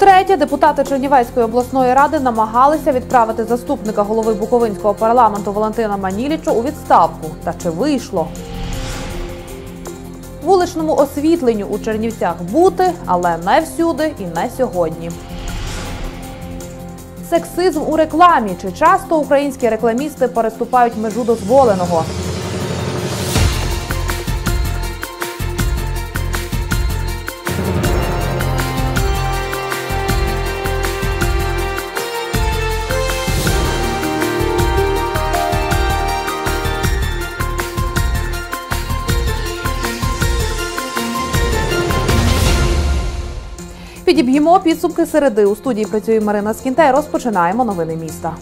Втретє, депутати Чернівецької обласної ради намагалися відправити заступника голови Буковинського парламенту Валентина Маніліча у відставку. Та чи вийшло? Вуличному освітленню у Чернівцях бути, але не всюди і не сьогодні. Сексизм у рекламі. Чи часто українські рекламісти переступають межу дозволеного? Підіб'ємо підсумки середи. У студії працює Марина Скінтай. розпочинаємо новини міста.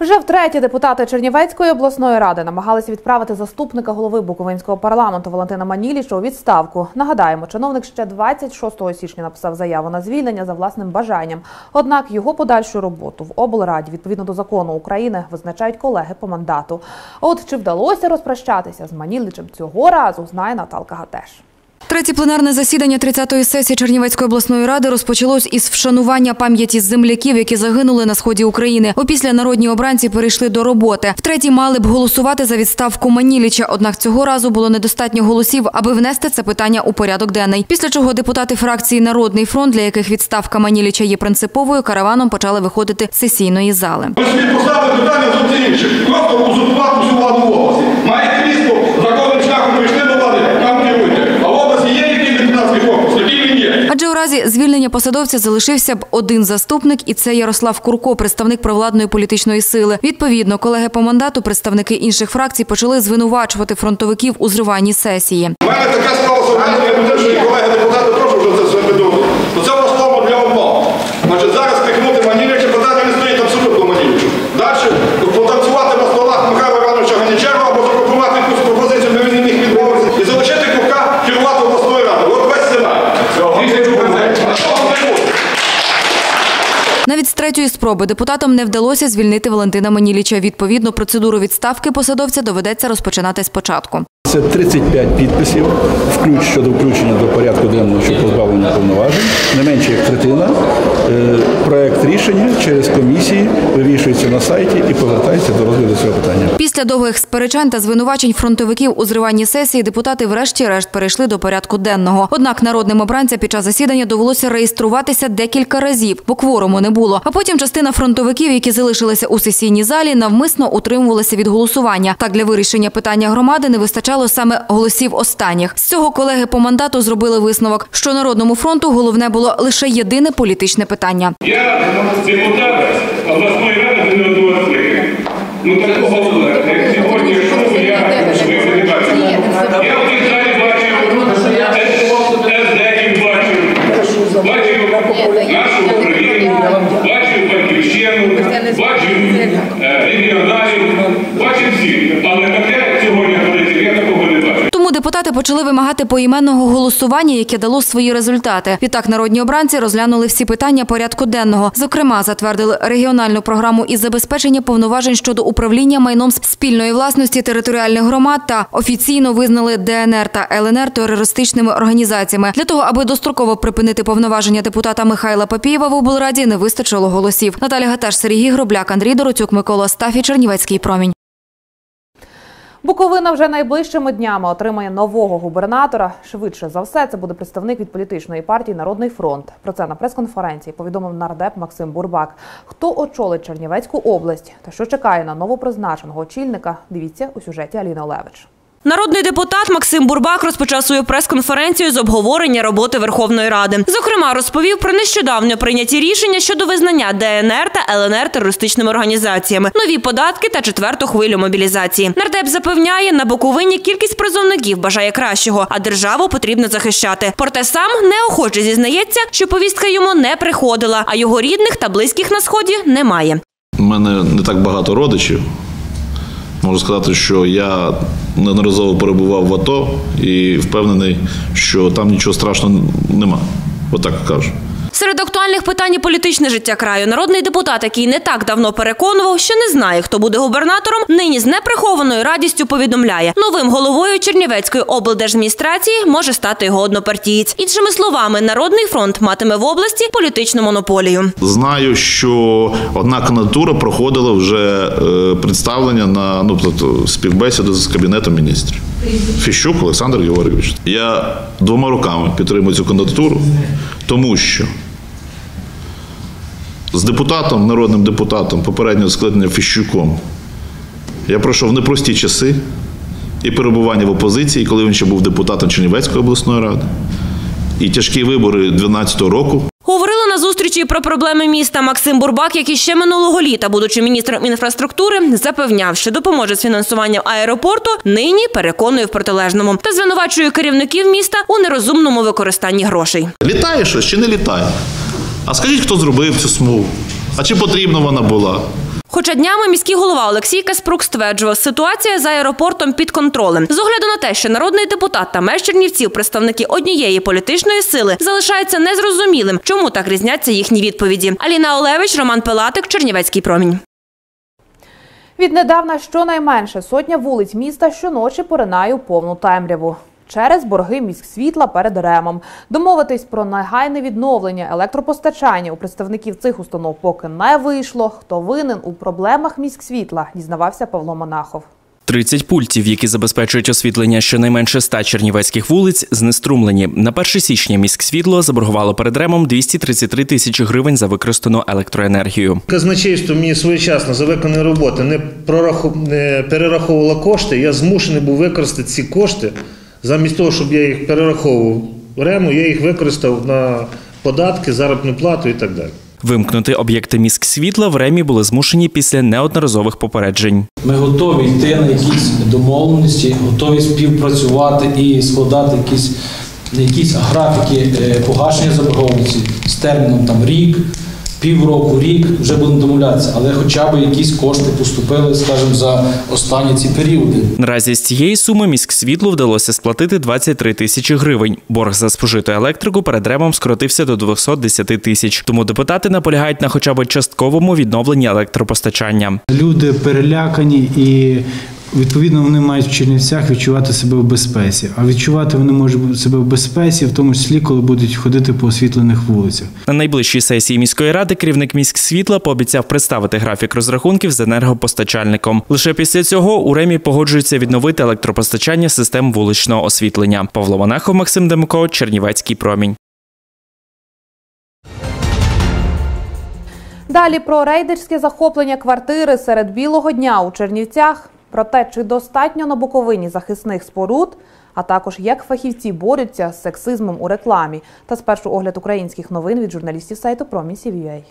Вже втретє депутати Чернівецької обласної ради намагалися відправити заступника голови Буковинського парламенту Валентина Маніліча у відставку. Нагадаємо, чиновник ще 26 січня написав заяву на звільнення за власним бажанням. Однак його подальшу роботу в облраді відповідно до закону України визначають колеги по мандату. От чи вдалося розпрощатися з Манілічем цього разу, знає Наталка Гатеш. Третє пленарне засідання 30-ї сесії Чернівецької обласної ради розпочалось із вшанування пам'яті земляків, які загинули на сході України. Опісля народні обранці перейшли до роботи. Втретє мали б голосувати за відставку Маніліча. Однак цього разу було недостатньо голосів, аби внести це питання у порядок денний. Після чого депутати фракції Народний фронт, для яких відставка Маніліча є принциповою, караваном почали виходити з сесійної зали. Ми собі поставили питання зовсім інше. Просто узурпувати всю владу в області. Маєте місто, законним шляхом прийшли до влади, там керуйте. А в області є який депутатський корпус, який він є. Адже у разі звільнення посадовця залишився б один заступник, і це Ярослав Курко, представник провладної політичної сили. Відповідно, колеги по мандату, представники інших фракцій почали звинувачувати фронтовиків у зриванні сесії. У мене таке склалося враження, я думаю, що і колеги депутати теж вже це все підумали. То це в основному для обману. Значить, зараз пихнути Маніліча, питання не стоїть абсолютно Манілічу. Далі потанцювати на столах Михайла Івановича Ганічева або запропонувати якусь пропозицію, де він не міг відмовитися, і залишити Курка керувати обласною радою. От весь сценарій. Тисячу процентів. А того не буде. Навіть з третьої спроби депутатам не вдалося звільнити Валентина Маніліча. Відповідно, процедуру відставки посадовця доведеться розпочинати спочатку. Це 35 підписів, включ щодо включення до порядку денного, що позбавлення повноважень, не менше як третина. Е, Проект рішення через комісії вивішується на сайті і повертається до розгляду цього питання. Після довгих сперечань та звинувачень фронтовиків у зриванні сесії депутати врешті-решт перейшли до порядку денного. Однак народним обранцям під час засідання довелося реєструватися декілька разів, бо кворуму не було. А потім частина фронтовиків, які залишилися у сесійній залі, навмисно утримувалися від голосування. Так для вирішення питання громади не вистачало саме голосів останніх. З цього колеги по мандату зробили висновок, що народному фронту головне було лише єдине політичне питання. Я депутат обласної ради скликання. Ну такого як сьогодні шоу я ви не бачив. Я в цій залі бачив СДКів бачив, бачив нашу Україну, бачив Батьківщину, бачив е, регіоналів, бачив всіх. Але таке сьогодні твориться, я такого не бачив. Тому депутати почали вимагати поіменного голосування, яке дало свої результати. Відтак народні обранці розглянули всі питання порядку денного. Зокрема, затвердили регіональну програму із забезпечення повноважень щодо управління майном спільної власності територіальних громад та офіційно визнали ДНР та ЛНР терористичними організаціями. Для того, аби достроково припинити повноваження депутата Михайла Папієва в облраді, не вистачило голосів. Наталя Гаташ, Сергій Гробляк, Андрій Дороцюк, Микола Стафі, Чернівецький промінь. Буковина вже найближчими днями отримає нового губернатора. Швидше за все, це буде представник від політичної партії Народний фронт. Про це на прес-конференції повідомив нардеп Максим Бурбак. Хто очолить Чернівецьку область та що чекає на новопризначеного очільника? Дивіться у сюжеті Аліни Олевич. Народний депутат Максим Бурбак розпочав свою прес-конференцію з обговорення роботи Верховної Ради. Зокрема, розповів про нещодавно прийняті рішення щодо визнання ДНР та ЛНР терористичними організаціями, нові податки та четверту хвилю мобілізації. Нардеп запевняє, на Буковині кількість призовників бажає кращого, а державу потрібно захищати. Проте сам неохоче зізнається, що повістка йому не приходила, а його рідних та близьких на сході немає. У мене не так багато родичів. Можу сказати, що я неодноразово перебував в АТО і впевнений, що там нічого страшного нема. Отак кажу. Серед актуальних питань політичне життя краю народний депутат, який не так давно переконував, що не знає, хто буде губернатором, нині з неприхованою радістю повідомляє, новим головою Чернівецької облдержадміністрації може стати його однопартієць. Іншими словами, народний фронт матиме в області політичну монополію. Знаю, що одна кандидатура проходила вже е, представлення на ну, тобто, співбесіду з кабінетом міністрів. Фіщук Олександр Георгійович. Я двома руками підтримую цю кандидатуру, тому що з депутатом, народним депутатом попереднього скликання Фіщуком я пройшов непрості часи і перебування в опозиції, коли він ще був депутатом Чернівецької обласної ради, і тяжкі вибори 2012 року. Говорили про проблеми міста Максим Бурбак, який ще минулого літа, будучи міністром інфраструктури, запевняв, що допоможе з фінансуванням аеропорту. Нині переконує в протилежному та звинувачує керівників міста у нерозумному використанні грошей. Літає щось чи не літає? А скажіть, хто зробив цю смугу? А чи потрібна вона була? Хоча днями міський голова Олексій Каспрук стверджував, ситуація з аеропортом під контролем. З огляду на те, що народний депутат та меж Чернівців, представники однієї політичної сили, залишається незрозумілим, чому так різняться їхні відповіді. Аліна Олевич, Роман Пилатик, Чернівецький промінь. Віднедавна щонайменше сотня вулиць міста щоночі поринає у повну темряву. Через борги міськсвітла перед ремом. Домовитись про негайне відновлення електропостачання у представників цих установ поки не вийшло. Хто винен у проблемах міськсвітла, дізнавався Павло Монахов. 30 пультів, які забезпечують освітлення щонайменше 100 чернівецьких вулиць, знеструмлені. На 1 січня міськсвітло заборгувало перед ремом 233 тисячі гривень за використану електроенергію. Казначейство мені своєчасно за виконані роботи не, прораху... не перераховувало кошти. Я змушений був використати ці кошти. Замість того, щоб я їх перераховував рему, я їх використав на податки, заробітну плату і так далі. Вимкнути об'єкти міськсвітла в ремі були змушені після неодноразових попереджень. Ми готові йти на якісь домовленості, готові співпрацювати і складати якісь, якісь графіки е, погашення заборгованості з терміном там рік, півроку, рік, вже будемо домовлятися, але хоча б якісь кошти поступили, скажімо, за останні ці періоди. Наразі з цієї суми міськсвітлу вдалося сплатити 23 тисячі гривень. Борг за спожиту електрику перед ремом скоротився до 210 тисяч. Тому депутати наполягають на хоча б частковому відновленні електропостачання. Люди перелякані і відповідно вони мають в Чернівцях відчувати себе в безпеці. А відчувати вони можуть себе в безпеці, в тому числі, коли будуть ходити по освітлених вулицях. На найближчій сесії міської ради керівник міськсвітла пообіцяв представити графік розрахунків з енергопостачальником. Лише після цього у Ремі погоджується відновити електропостачання систем вуличного освітлення. Павло Монахов, Максим Демко, Чернівецький промінь. Далі про рейдерське захоплення квартири серед білого дня у Чернівцях, про те, чи достатньо на Буковині захисних споруд, а також як фахівці борються з сексизмом у рекламі. Та спершу огляд українських новин від журналістів сайту Промінь.CVUA.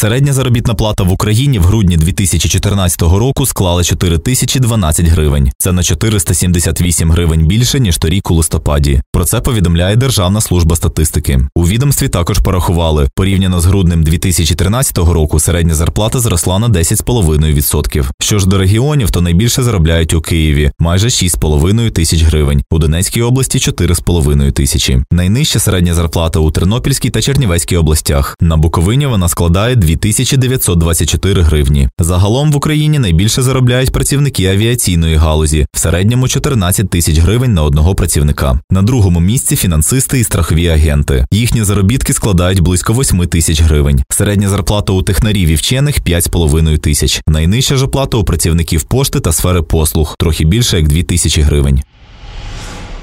Середня заробітна плата в Україні в грудні 2014 року склала 4 тисячі 12 гривень. Це на 478 гривень більше, ніж торік у листопаді. Про це повідомляє Державна служба статистики. У відомстві також порахували, порівняно з груднем 2013 року середня зарплата зросла на 10,5%. Що ж до регіонів, то найбільше заробляють у Києві майже 6,5 тисяч гривень, у Донецькій області 4,5 тисячі. Найнижча середня зарплата у Тернопільській та Чернівецькій областях. На Буковині вона складає 2924 гривні. Загалом в Україні найбільше заробляють працівники авіаційної галузі, в середньому 14 тисяч гривень на одного працівника. На другому місці фінансисти і страхові агенти. Їхні заробітки складають близько 8 тисяч гривень. Середня зарплата у технарів і вчених 5,5 тисяч. Найнижча ж оплата у працівників пошти та сфери послуг трохи більше як 2 тисячі гривень.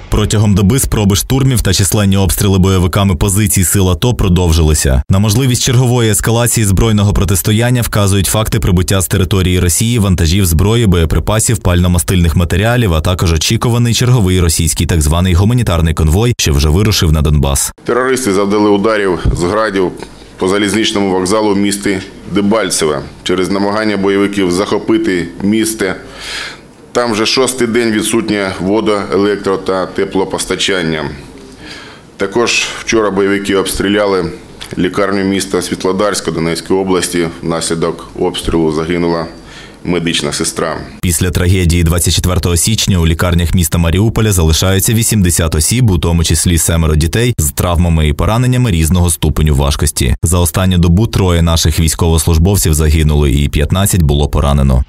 Протягом доби спроби штурмів та численні обстріли бойовиками позицій сил АТО продовжилися. На можливість чергової ескалації збройного протистояння вказують факти прибуття з території Росії вантажів зброї, боєприпасів, пально-мастильних матеріалів, а також очікуваний черговий російський так званий гуманітарний конвой, що вже вирушив на Донбас. Терористи завдали ударів з градів по залізничному вокзалу в місті Дебальцеве через намагання бойовиків захопити місце. Там вже шостий день відсутнє водо, електро та теплопостачання. Також вчора бойовики обстріляли лікарню міста Світлодарська Донецької області. Внаслідок обстрілу загинула медична сестра. Після трагедії 24 січня у лікарнях міста Маріуполя залишаються 80 осіб, у тому числі семеро дітей з травмами і пораненнями різного ступеню важкості. За останню добу троє наших військовослужбовців загинули, і 15 було поранено.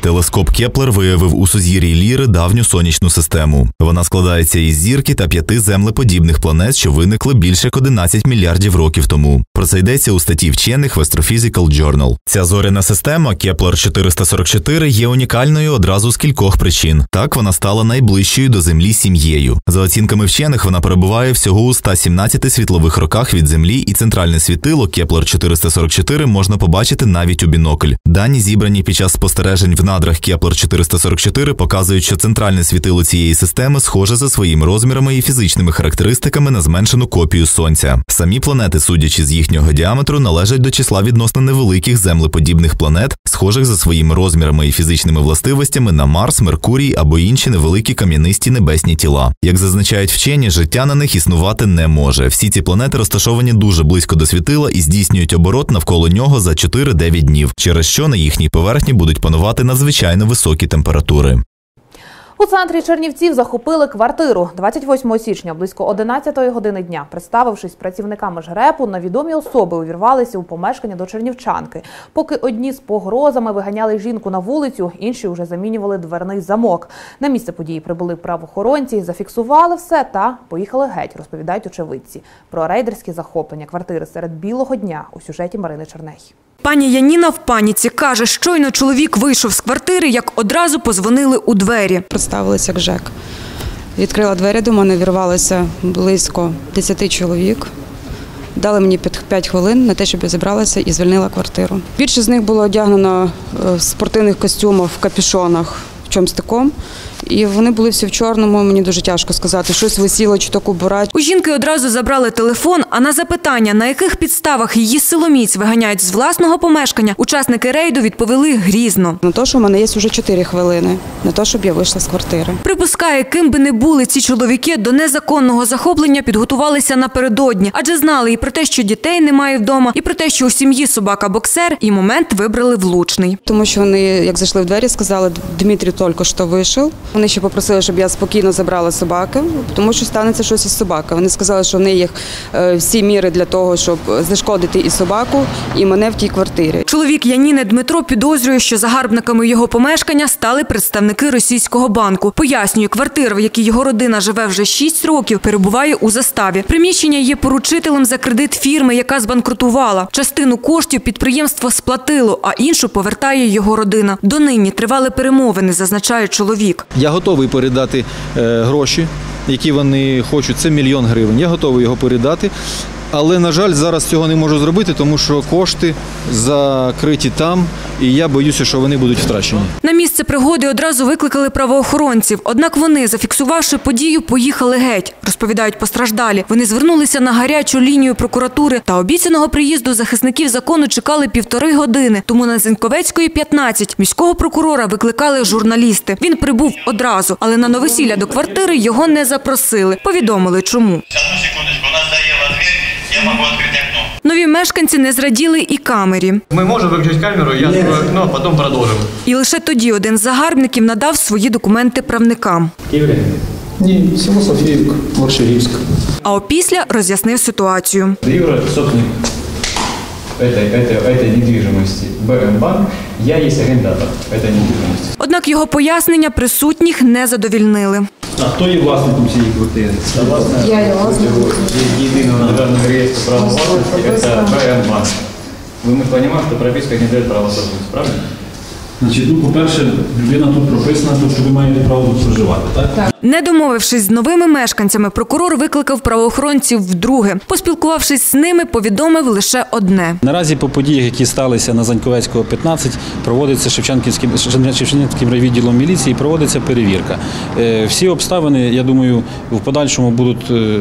Телескоп Кеплер виявив у сузір'ї Ліри давню сонячну систему. Вона складається із зірки та п'яти землеподібних планет, що виникли більше як 11 мільярдів років тому. Про це йдеться у статті вчених в Astrophysical Journal. Ця зоряна система Кеплер 444 є унікальною одразу з кількох причин. Так вона стала найближчою до Землі сім'єю. За оцінками вчених, вона перебуває всього у 117 світлових роках від Землі, і центральне світило Кеплер 444 можна побачити навіть у бінокль. Дані зібрані під час спостережень в надрах Кеплер 444 показують, що центральне світило цієї системи схоже за своїми розмірами і фізичними характеристиками на зменшену копію сонця. Самі планети, судячи з їхнього діаметру, належать до числа відносно невеликих землеподібних планет, схожих за своїми розмірами і фізичними властивостями на Марс, Меркурій або інші невеликі кам'янисті небесні тіла. Як зазначають вчені, життя на них існувати не може. Всі ці планети розташовані дуже близько до світила і здійснюють оборот навколо нього за 4-9 днів, через що на їхній поверхні будуть панувати надзвичайно високі температури. У центрі Чернівців захопили квартиру 28 січня близько 11 години дня. Представившись працівниками жрепу, невідомі особи увірвалися у помешкання до чернівчанки. Поки одні з погрозами виганяли жінку на вулицю, інші вже замінювали дверний замок. На місце події прибули правоохоронці, зафіксували все та поїхали геть. Розповідають очевидці про рейдерські захоплення квартири серед білого дня у сюжеті Марини Черней. Пані Яніна в паніці каже, щойно чоловік вийшов з квартири, як одразу позвонили у двері. Представилися як ЖЕК. Відкрила двері до мене, вірвалося близько 10 чоловік. Дали мені 5 хвилин на те, щоб я зібралася і звільнила квартиру. Більше з них було одягнено е, в спортивних костюмах, в капюшонах, такому. І вони були всі в чорному. Мені дуже тяжко сказати, щось висіло чи то кубура. У жінки одразу забрали телефон, а на запитання, на яких підставах її силоміць виганяють з власного помешкання, учасники рейду відповіли грізно. На те, що в мене є вже 4 хвилини, на те, щоб я вийшла з квартири. Припускає, ким би не були ці чоловіки, до незаконного захоплення підготувалися напередодні, адже знали і про те, що дітей немає вдома, і про те, що у сім'ї собака-боксер, і момент вибрали влучний. Тому що вони, як зайшли в двері, сказали, Дмитрій тільки що вийшов. Вони ще попросили, щоб я спокійно забрала собаки, тому що станеться щось із собаки. Вони сказали, що в них є е, всі міри для того, щоб зашкодити і собаку, і мене в тій квартирі. Чоловік Яніни Дмитро підозрює, що загарбниками його помешкання стали представники російського банку. Пояснює, квартира, в якій його родина живе вже 6 років, перебуває у заставі. Приміщення є поручителем за кредит фірми, яка збанкрутувала. Частину коштів підприємство сплатило, а іншу повертає його родина. Донині тривали перемовини, зазначає чоловік. Я готовий передати е, гроші, які вони хочуть. Це мільйон гривень. Я готовий його передати. Але, на жаль, зараз цього не можу зробити, тому що кошти закриті там, і я боюся, що вони будуть втрачені. На місце пригоди одразу викликали правоохоронців. Однак вони, зафіксувавши подію, поїхали геть. Розповідають постраждалі. Вони звернулися на гарячу лінію прокуратури та обіцяного приїзду захисників закону чекали півтори години. Тому на Зеньковецької 15 міського прокурора викликали журналісти. Він прибув одразу, але на новосілля до квартири його не запросили. Повідомили, чому Я могу открыть окно. Нові мешканці не зраділи і камері. Мы можем выключить камеру, я, ну, а потом продолжим. І лише тоді один з загарбників надав свої документи правникам. Киевляне? Ні, село Софіївка, Марширівськ. А опісля роз'яснив ситуацію. Юра, собственник этой, этой, этой недвижимости. БМ Банк. Я есть арендатор этой недвижимости. Однак його пояснення присутніх не задовільнили. А хто є власником цієї квартири? Я є власником. Єдиного державного реєстру права власності – це БМ Банк. Ви ми розуміємо, що прописка не дає права собственності, правильно? Значить, ну, по-перше, людина тут прописана, тобто ви маєте право тут проживати, так? Не домовившись з новими мешканцями, прокурор викликав правоохоронців вдруге. Поспілкувавшись з ними, повідомив лише одне. Наразі по подіях, які сталися на Заньковецького 15, проводиться Шевченківським, Шевченківським райвідділом міліції, проводиться перевірка. Е, Всі обставини, я думаю, в подальшому будуть е,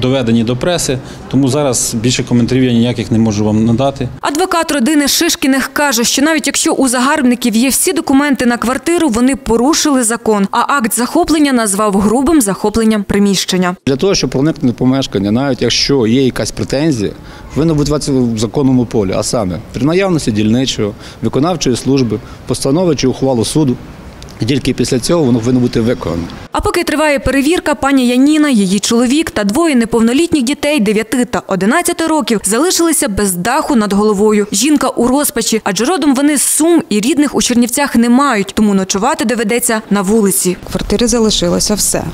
доведені до преси, тому зараз більше коментарів я ніяких не можу вам надати. Адвокат родини Шишкіних каже, що навіть якщо у загарбників є всі документи на квартиру, вони порушили закон, а акт захоплення назвав грубим захопленням приміщення. Для того, щоб проникнути в помешкання, навіть якщо є якась претензія, повинно будуватися в законному полі, а саме при наявності дільничого, виконавчої служби, постанови чи ухвалу суду. І тільки після цього воно повинно бути виконано. А поки триває перевірка, пані Яніна, її чоловік та двоє неповнолітніх дітей 9 та 11 років залишилися без даху над головою. Жінка у розпачі, адже родом вони з Сум і рідних у Чернівцях не мають, тому ночувати доведеться на вулиці. В квартирі залишилося все: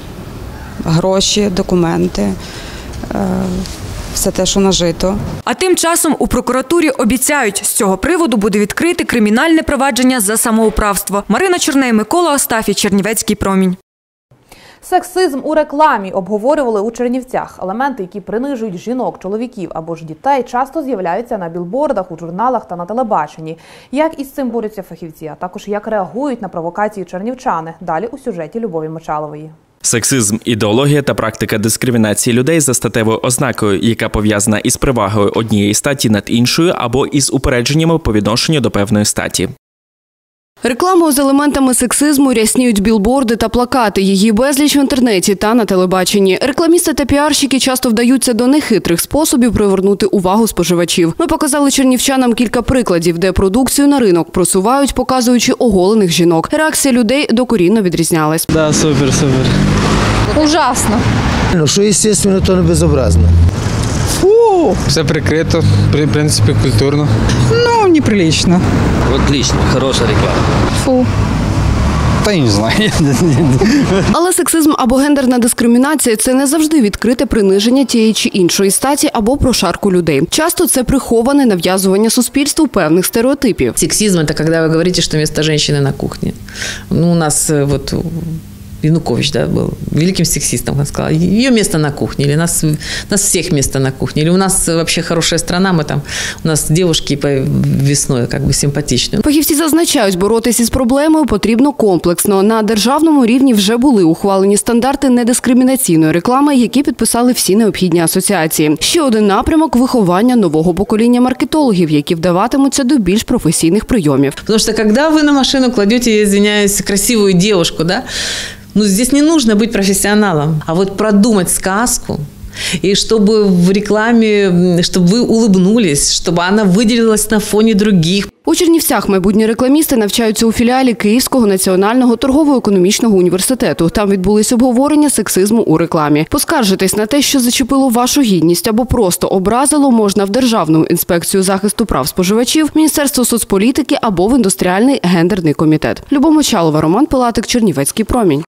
гроші, документи, е, все те, що нажито. А тим часом у прокуратурі обіцяють, з цього приводу буде відкрити кримінальне провадження за самоуправство. Марина Чорней, Микола Остафій, Чернівецький промінь. Сексизм у рекламі обговорювали у Чернівцях. Елементи, які принижують жінок, чоловіків або ж дітей, часто з'являються на білбордах, у журналах та на телебаченні. Як із цим борються фахівці, а також як реагують на провокації чернівчани. Далі у сюжеті Любові Мочалової. Сексизм, ідеологія та практика дискримінації людей за статевою ознакою, яка пов'язана із привагою однієї статі над іншою або із упередженнями по відношенню до певної статі. Рекламою з елементами сексизму рясніють білборди та плакати. Її безліч в інтернеті та на телебаченні. Рекламісти та піарщики часто вдаються до нехитрих способів привернути увагу споживачів. Ми показали чернівчанам кілька прикладів, де продукцію на ринок просувають, показуючи оголених жінок. Реакція людей докорінно відрізнялась. Да, супер, супер. Ужасно. Ну, що, естественно, то не безобразно. Фу! Все прикрито, в принципі, культурно. Ну, неприлично. Отлично, хорошая реклама. Фу. Та я не знаю. Але сексизм або гендерна дискримінація це не завжди відкрите приниження тієї чи іншої статі або прошарку людей. Часто це приховане нав'язування суспільству певних стереотипів. Сексизм – это когда вы говорите, что место женщины на кухне. Ну, у нас э, вот Янукович, да, был великим сексистом, он сказал, ее место на кухне, или нас, нас всех место на кухне, или у нас вообще хорошая страна, мы там, у нас девушки по весной как бы симпатичные. Фахівці зазначають, боротися із проблемою потрібно комплексно. На державному рівні вже були ухвалені стандарти недискримінаційної реклами, які підписали всі необхідні асоціації. Ще один напрямок виховання нового покоління маркетологів, які вдаватимуться до більш професійних прийомів. Потому что когда вы на машину кладете, я извиняюсь, красивую девушку, да, ну здесь не нужно быть профессионалом, а вот продумать сказку, и чтобы в рекламе, чтобы вы улыбнулись, чтобы она выделилась на фоне других. У Чернівцях майбутні рекламісти навчаються у філіалі Київського національного торгово-економічного університету. Там відбулись обговорення сексизму у рекламі. Поскаржитись на те, що зачепило вашу гідність або просто образило, можна в Державну інспекцію захисту прав споживачів, Міністерство соцполітики або в індустріальний гендерний комітет. Любов Мочалова, Роман Пилатик, Чернівецький промінь.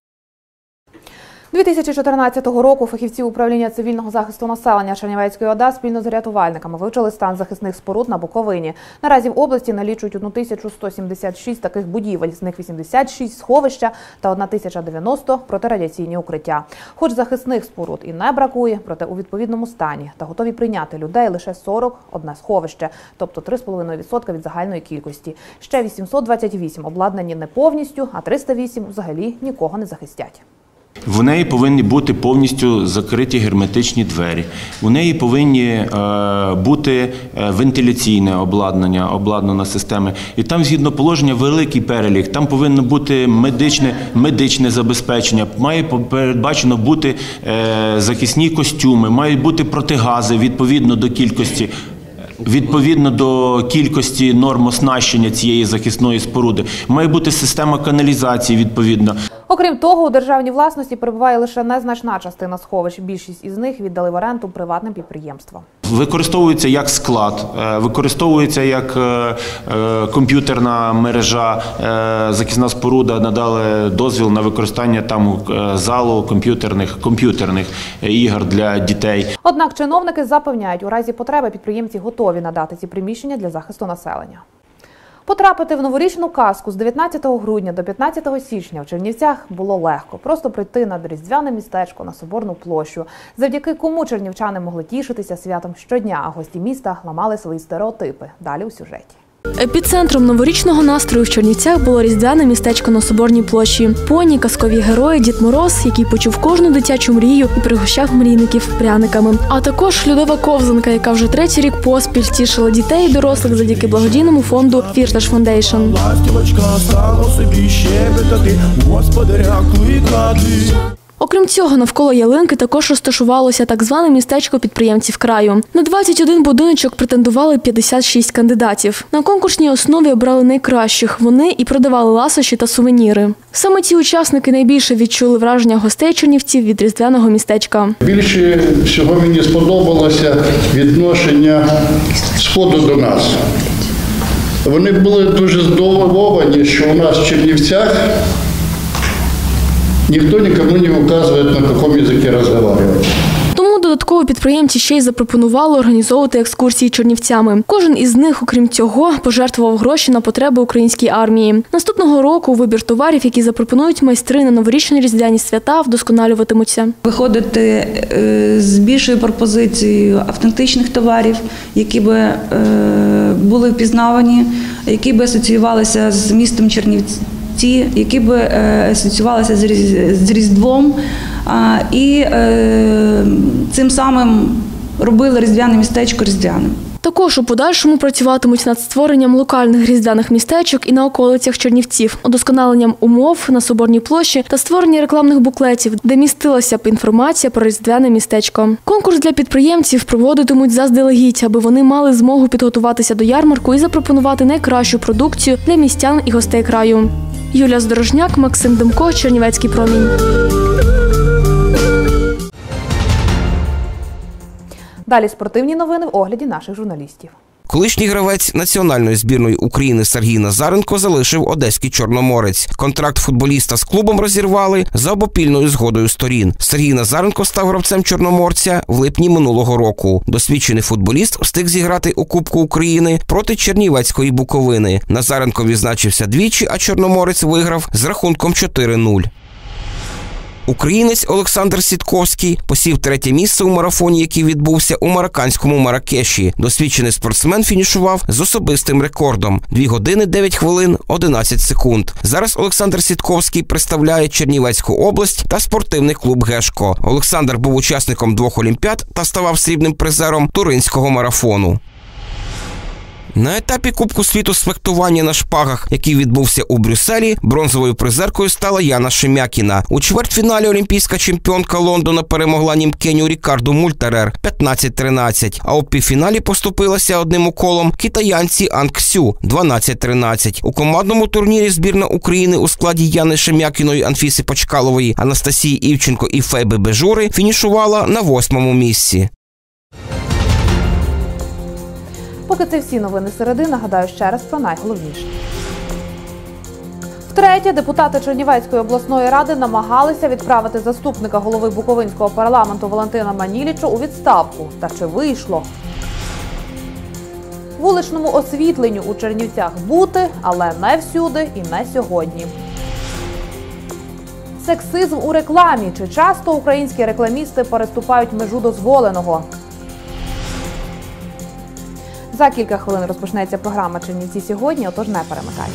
2014 року фахівці управління цивільного захисту населення Чернівецької ОДА спільно з рятувальниками вивчили стан захисних споруд на Буковині. Наразі в області налічують 1176 таких будівель, з них 86 сховища та 1090 протирадіаційні укриття. Хоч захисних споруд і не бракує, проте у відповідному стані та готові прийняти людей лише 41 сховище, тобто 3,5% від загальної кількості. Ще 828 обладнані не повністю, а 308 взагалі нікого не захистять. В неї повинні бути повністю закриті герметичні двері. У неї повинні е, бути е, вентиляційне обладнання, обладнана система. І там, згідно положення, великий перелік. Там повинно бути медичне, медичне забезпечення. Має передбачено бути е, захисні костюми, мають бути протигази відповідно до кількості. Відповідно до кількості норм оснащення цієї захисної споруди, має бути система каналізації відповідно. Окрім того, у державній власності перебуває лише незначна частина сховищ. Більшість із них віддали в оренду приватним підприємствам. Використовується як склад, е, використовується як е, е, комп'ютерна мережа, захисна споруда надали дозвіл на використання там залу комп'ютерних комп'ютерних ігор для дітей. Однак чиновники запевняють, у разі потреби підприємці готові надати ці приміщення для захисту населення. Потрапити в новорічну казку з 19 грудня до 15 січня в Чернівцях було легко. Просто прийти на різдвяне містечко на Соборну площу, завдяки кому чернівчани могли тішитися святом щодня, а гості міста ламали свої стереотипи. Далі у сюжеті. Епіцентром новорічного настрою в Чернівцях було різдвяне містечко на Соборній площі. Поні, казкові герої, Дід Мороз, який почув кожну дитячу мрію і пригощав мрійників пряниками. А також льодова ковзанка, яка вже третій рік поспіль тішила дітей і дорослих завдяки благодійному фонду Фірташ Фондейшн. Ластівочка стала собі щебетати, господаря кликати. Окрім цього, навколо ялинки також розташувалося так зване містечко підприємців краю. На 21 будиночок претендували 56 кандидатів. На конкурсній основі обрали найкращих. Вони і продавали ласощі та сувеніри. Саме ці учасники найбільше відчули враження гостей чернівців від різдвяного містечка. Більше всього мені сподобалося відношення сходу до нас. Вони були дуже здивовані, що у нас в Чернівцях ніхто нікому не указує, на якому язикі розмовляти. Тому додатково підприємці ще й запропонували організовувати екскурсії чернівцями. Кожен із них, окрім цього, пожертвував гроші на потреби української армії. Наступного року вибір товарів, які запропонують майстри на новорічні різдвяні свята, вдосконалюватимуться. Виходити е, з більшою пропозицією автентичних товарів, які би е, були впізнавані, які би асоціювалися з містом Чернівці. Які би е, асоціювалися з Різдвом і е, цим самим робили різдвяне містечко різдвяним. Також у подальшому працюватимуть над створенням локальних різдвяних містечок і на околицях Чернівців, удосконаленням умов на Соборній площі та створення рекламних буклетів, де містилася б інформація про різдвяне містечко. Конкурс для підприємців проводитимуть заздалегідь, аби вони мали змогу підготуватися до ярмарку і запропонувати найкращу продукцію для містян і гостей краю. Юлія Здорожняк, Максим Демко, Чернівецький промінь. Далі спортивні новини в огляді наших журналістів. Колишній гравець національної збірної України Сергій Назаренко залишив одеський чорноморець. Контракт футболіста з клубом розірвали за обопільною згодою сторін. Сергій Назаренко став гравцем чорноморця в липні минулого року. Досвідчений футболіст встиг зіграти у Кубку України проти Чернівецької Буковини. Назаренко відзначився двічі, а чорноморець виграв з рахунком 4-0. Українець Олександр Сітковський посів третє місце у марафоні, який відбувся у марокканському Маракеші. Досвідчений спортсмен фінішував з особистим рекордом 2 години 9 хвилин 11 секунд. Зараз Олександр Сітковський представляє Чернівецьку область та спортивний клуб Гешко. Олександр був учасником двох олімпіад та ставав срібним призером туринського марафону. На етапі Кубку світу з фехтування на шпагах, який відбувся у Брюсселі, бронзовою призеркою стала Яна Шемякіна. У чвертьфіналі олімпійська чемпіонка Лондона перемогла німкеню Рікарду Мультерер 15-13, а у півфіналі поступилася одним уколом китаянці Анг Ксю 12-13. У командному турнірі збірна України у складі Яни Шемякіної, Анфіси Почкалової, Анастасії Івченко і Феби Бежури фінішувала на восьмому місці. Поки це всі новини середи, нагадаю ще раз про найголовніше. Втретє, депутати Чернівецької обласної ради намагалися відправити заступника голови Буковинського парламенту Валентина Маніліча у відставку. Та чи вийшло? Вуличному освітленню у Чернівцях бути, але не всюди і не сьогодні. Сексизм у рекламі. Чи часто українські рекламісти переступають межу дозволеного? За кілька хвилин розпочнеться програма Чернівці сьогодні, отож не перемикайте.